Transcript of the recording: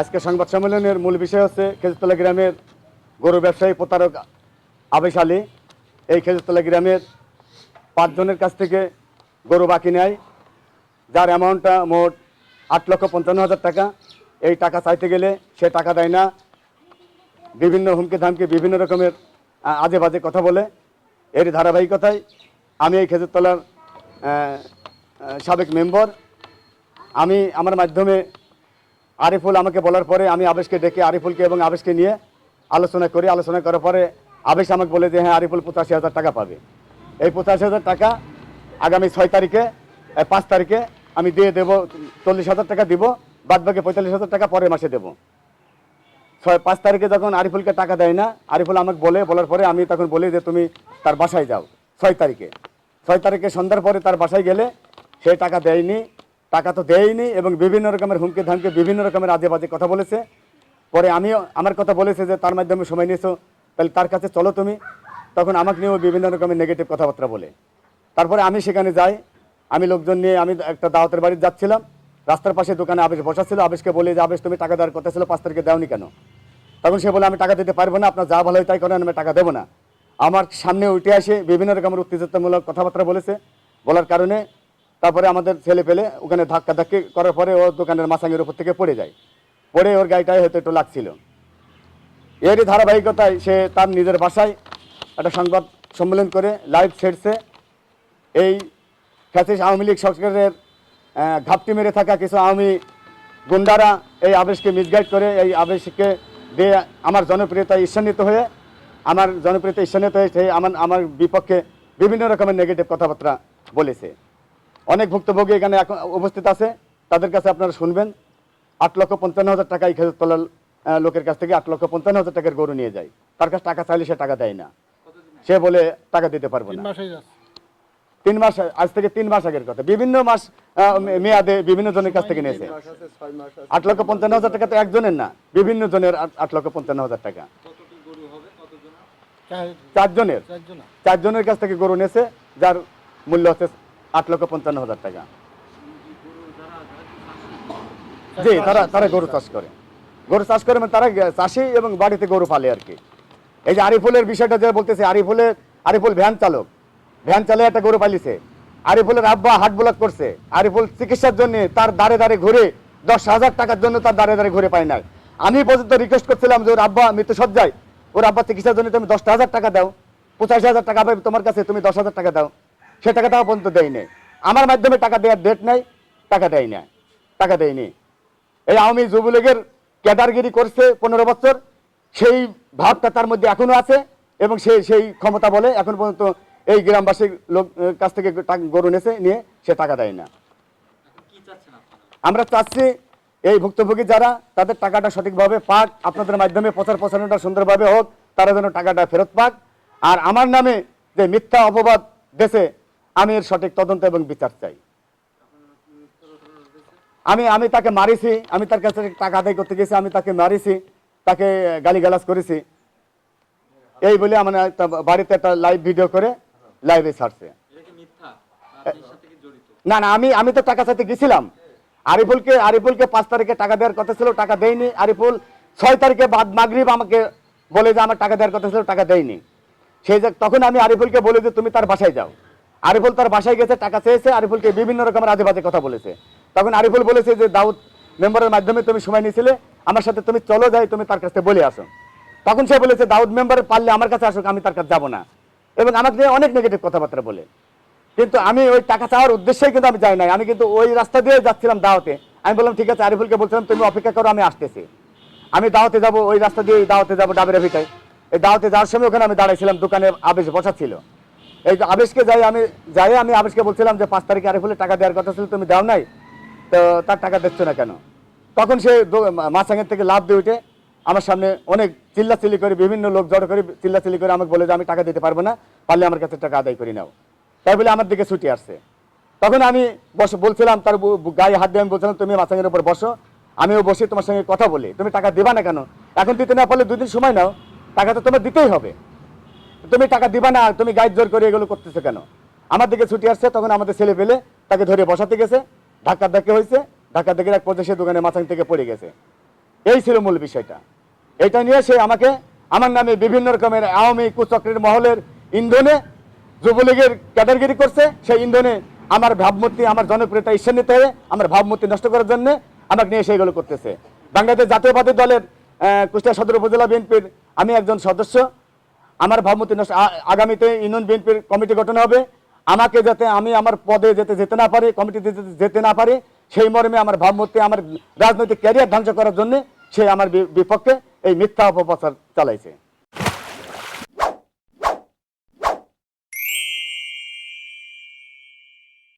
আজকে সংবাদ সম্মেলনের মূল বিষয় হচ্ছে খেজুরতলা গ্রামের গরু ব্যবসায়ী প্রতারক আবেশ আলী। এই খেজুরতলা গ্রামের পাঁচজনের কাছ থেকে গরু বাকি নেয়, যার অ্যামাউন্টটা মোট আট লক্ষ পঞ্চান্ন হাজার টাকা। এই টাকা চাইতে গেলে সে টাকা দেয় না। বিভিন্ন হুমকি ধামকি বিভিন্ন রকমের আজে বাজে কথা বলে। এর ধারাবাহিকতায় আমি এই খেজুরতলার সাবেক মেম্বার আমি আমার মাধ্যমে আরিফুল আমাকে বলার পরে আমি আবেশকে ডেকে আরিফুলকে এবং আবেশকে নিয়ে আলোচনা করি। আলোচনা করার পরে আবেশ আমাকে বলে যে হ্যাঁ আরিফুল পঁচাশি হাজার টাকা পাবে। এই পঁচাশি হাজার টাকা আগামী ছয় তারিখে পাঁচ তারিখে আমি দিয়ে দেবো, চল্লিশ হাজার টাকা দিব বাদ বাকি পঁয়তাল্লিশ হাজার টাকা পরের মাসে দেবো। ছয়, পাঁচ তারিখে যখন আরিফুলকে টাকা দেয় না, আরিফুল আমাকে বলে, বলার পরে আমি তখন বলি যে, তুমি তার বাসায় যাও। ছয় তারিখে। ছয় তারিখে সন্ধ্যার পরে তার বাসায় গেলে সে টাকা দেয়নি। টাকা তো দেয়নি এবং বিভিন্ন রকমের হুমকি ধামকি, বিভিন্ন রকমের আজে বাজে কথা বলেছে। পরে আমিও আমার কথা বলেছে যে, তার মাধ্যমে সময় নিয়েছো, তাহলে তার কাছে চলো তুমি। তখন আমাকে নিয়েও বিভিন্ন রকমের নেগেটিভ কথাবার্তা বলে। তারপরে আমি সেখানে যাই। আমি লোকজন নিয়ে আমি একটা দাওয়াতের বাড়ি যাচ্ছিলাম। রাস্তার পাশে দোকানে আবেশ বসা ছিল। আবেশকে বলে যে, আবেশ, তুমি টাকা দেওয়ার কথা ছিল, পাঁচ তারিখে দেওনি কেন? তখন সে বলে, আমি টাকা দিতে পারব না, আপনার যা ভালো হয় তাই করেন, আমি টাকা দেবো না। আমার সামনে উঠে আসে, বিভিন্ন রকমের উত্তেজিতমূলক কথাবার্তা বলেছে। বলার কারণে তারপরে আমাদের ছেলে পেলে ওখানে ধাক্কা ধাক্কি করার পরে ও দোকানের মাসাঙ্গের উপর থেকে পড়ে যায়। পড়ে ওর গাড়িটায় হয়তো একটু লাগছিল। এরই ধারাবাহিকতায় সে তার নিজের বাসায় একটা সংবাদ সম্মেলন করে, লাইভ ছেড়ছে। এই খ্যাতিস আওয়ামী লীগ সরকারের ঘাপটি মেরে থাকা কিছু আওয়ামী গুন্ডারা এই আবেশকে মিসগাইড করে, এই আবেশকে দিয়ে আমার জনপ্রিয়তা ঈর্ষান্বিত হয়ে, আমার জনপ্রিয়তা ঈর্ষান্বিত হয়ে সেই আমার আমার বিপক্ষে বিভিন্ন রকমের নেগেটিভ কথাবার্তা বলেছে। অনেক ভুক্তভোগী এখানে এখন উপস্থিত আছে। তাদের কাছে আপনারা শুনবেন। আট লক্ষ পঞ্চান্ন হাজার টাকা এই খেজুর তলার লোকের কাছ থেকে আট লক্ষ পঞ্চান্ন হাজার টাকার গরু নিয়ে যায়। তার কাছে টাকা চাইলে সে টাকা দেয় না। সে বলে টাকা দিতে পারব না। তিন মাস আজ থেকে তিন মাস আগের কথা। বিভিন্ন মাস আহ, মেয়াদে বিভিন্ন জনের কাছ থেকে নিয়েছে। আট লক্ষ পঞ্চান্ন হাজার টাকা তো একজনের না। বিভিন্ন জনের আট- আট লক্ষ পঞ্চান্ন হাজার টাকা। চারজনের। চারজনের কাছ থেকে গরু নিয়েছে যার মূল্য হচ্ছে আট লক্ষ পঞ্চান্ন হাজার টাকা। জি, তারা তারা গরু চাষ করে। গরু চাষ করে মানে তারা চাষি এবং বাড়িতে গরু পালে আর কি। এই যে আরিফুলের বিষয়টা যে বলতেছে, আরিফুলের, আরিফুল ভ্যান চালক। ভ্যান চালিয়ে একটা গরু পালিছে। আরিফুলের আব্বা হাট ব্লক করছে। আরিফুল চিকিৎসার জন্য তার দাঁড়ে দাঁড়ে ঘুরে দশ হাজার টাকার জন্য তার দাঁড়ে দাঁড়ে ঘুরে পায় নাই। আমি পর্যন্ত রিকোয়েস্ট করছিলাম যে ওর আব্বা মৃত্যু সজ্জায় ওর আব্বা চিকিৎসার জন্য তুমি দশটা হাজার টাকা দাও। পঁচাশি হাজার টাকা পাবে তোমার কাছে, তুমি দশ হাজার টাকা দাও। সে টাকা তাও পর্যন্ত দেয় নাই। আমার মাধ্যমে টাকা দেওয়ার ডেট নাই, টাকা দেয় না টাকা দেয়নি এই আওয়ামী যুবলীগের ক্যাডারগিরি করছে পনেরো বছর, সেই ভাবটা তার মধ্যে এখনও আছে এবং সে সেই ক্ষমতা বলে এখন পর্যন্ত এই গ্রামবাসীর লোক কাছ থেকে গরু নেছে, নিয়ে সে টাকা দেয় না। আমরা চাচ্ছি এই ভুক্তভোগী যারা, তাদের টাকাটা সঠিকভাবে পাক, আপনাদের মাধ্যমে প্রচার প্রচারণাটা সুন্দরভাবে হোক, তারা যেন টাকাটা ফেরত পাক। আর আমার নামে যে মিথ্যা অপবাদ দেশে আমি এর সঠিক তদন্ত এবং বিচার চাই। আমি আমি তাকে মারিছি, আমি তার কাছে টাকা আদায় করতে গেছি, আমি তাকে মারিছি, তাকে গালিগালাজ করেছি। এই বলে আমার একটা বাড়িতে একটা লাইভ ভিডিও করে লাইভে ছাড়ছে। না না, আমি আমি তো টাকা চাইতে গেছিলাম। আরিফুলকে আরিফুলকে পাঁচ তারিখে টাকা দেওয়ার কথা ছিল, টাকা দেয়নি। আরিফুল ছয় তারিখে বাদ মাগরিব আমাকে বলে যে আমার টাকা দেওয়ার কথা ছিল, টাকা দেয়নি। সেই যে, তখন আমি আরিফুলকে বলে যে তুমি তার বাসায় যাও। আরিফুল তার বাসায় গেছে, টাকা চেয়েছে, আরিফুলকে বিভিন্ন রকমের আজে বাজে কথা বলেছে। তখন আরিফুল বলেছে যে, দাউদ, মেম্বারের মাধ্যমে তুমি সময় নিয়েছিলে, আমার সাথে তুমি চলো যাই, তুমি তার কাছে বলে আসো। তখন সে বলেছে, দাউদ, মেম্বার পারলে আমার কাছে আসুক, আমি তার কাছে যাব না। এবং আমাকে নিয়ে অনেক নেগেটিভ কথাবার্তা বলে। কিন্তু আমি ওই টাকা চাওয়ার উদ্দেশ্যেই কিন্তু আমি যাই নাই। আমি কিন্তু ওই রাস্তা দিয়ে যাচ্ছিলাম দাওয়াতে। আমি বললাম, ঠিক আছে, আরিফুলকে বলছিলাম, তুমি অপেক্ষা করো, আমি আসতেছি। আমি দাওয়াতে যাব, ওই রাস্তা দিয়ে দাওয়াতে যাব ডাবের ভিটায় এই দাওয়াতে যাওয়ার সময় ওখানে আমি দাঁড়াইছিলাম, দোকানে আবেশ বসা এই যে আবেশকে যাই আমি যাই আমি আবেশকে বলছিলাম যে পাঁচ তারিখে আরিফুলের টাকা দেওয়ার কথা ছিল, তুমি দাও নাই, তো তার টাকা দিচ্ছ না কেন? তখন সে মাছাঙ্গের থেকে লাভ দিয়ে উঠে আমার সামনে অনেক চিল্লাচিল্লি করে, বিভিন্ন লোক জড়ো করে, চিল্লাচিল্লি করে আমাকে বলে যে আমি টাকা দিতে পারব না, পারলে আমার কাছে টাকা আদায় করে নাও। তাই বলে আমার দিকে ছুটি আসছে। তখন আমি বস, বলছিলাম তার গায়ে হাত দিয়ে আমি বলছিলাম, তুমি মাছাঙ্গের উপর বসো, আমিও বসে তোমার সঙ্গে কথা বলি। তুমি টাকা দিবা না কেন? এখন দিতে না পারলে দুদিন সময় নাও, টাকা তো তোমার দিতেই হবে। তুমি টাকা দিবা না, তুমি গাইড জোর করে এগুলো করতেছো কেন? আমার দিকে ছুটি আসছে, তখন আমাদের ছেলে পেলে তাকে ধরে বসাতে গেছে, ধাক্কা ধাক্কি হয়েছে, ধাক্কা দেখে এক পর্যায়ে সে দোকানে মাথাং থেকে পড়ে গেছে। এই ছিল মূল বিষয়টা। এটা নিয়ে সে আমাকে, আমার নামে বিভিন্ন রকমের আওয়ামী কুচক্রের মহলের ইন্ধনে যুবলীগের ক্যাডারগিরি করছে, সেই ইন্ধনে আমার ভাবমূর্তি, আমার জনপ্রিয়তা ঈশ্বর নিতে হবে, আমার ভাবমূর্তি নষ্ট করার জন্য আমাকে নিয়ে সেইগুলো করতেছে। বাংলাদেশ জাতীয়বাদী দলের কুষ্টিয়া সদর উপজেলা বিএনপির আমি একজন সদস্য আমার ভাবমূর্তি নষ্ট আগামীতে ইউনিয়ন বিএনপির কমিটি গঠন হবে। আমাকে যাতে আমি আমার পদে যেতে যেতে না পারি, কমিটিতে যেতে যেতে না পারি, সেই মর্মে আমার ভাবমূর্তি, আমার রাজনৈতিক ক্যারিয়ার ধ্বংস করার জন্য সে আমার বিপক্ষে এই মিথ্যা অপপ্রচার চালাইছে।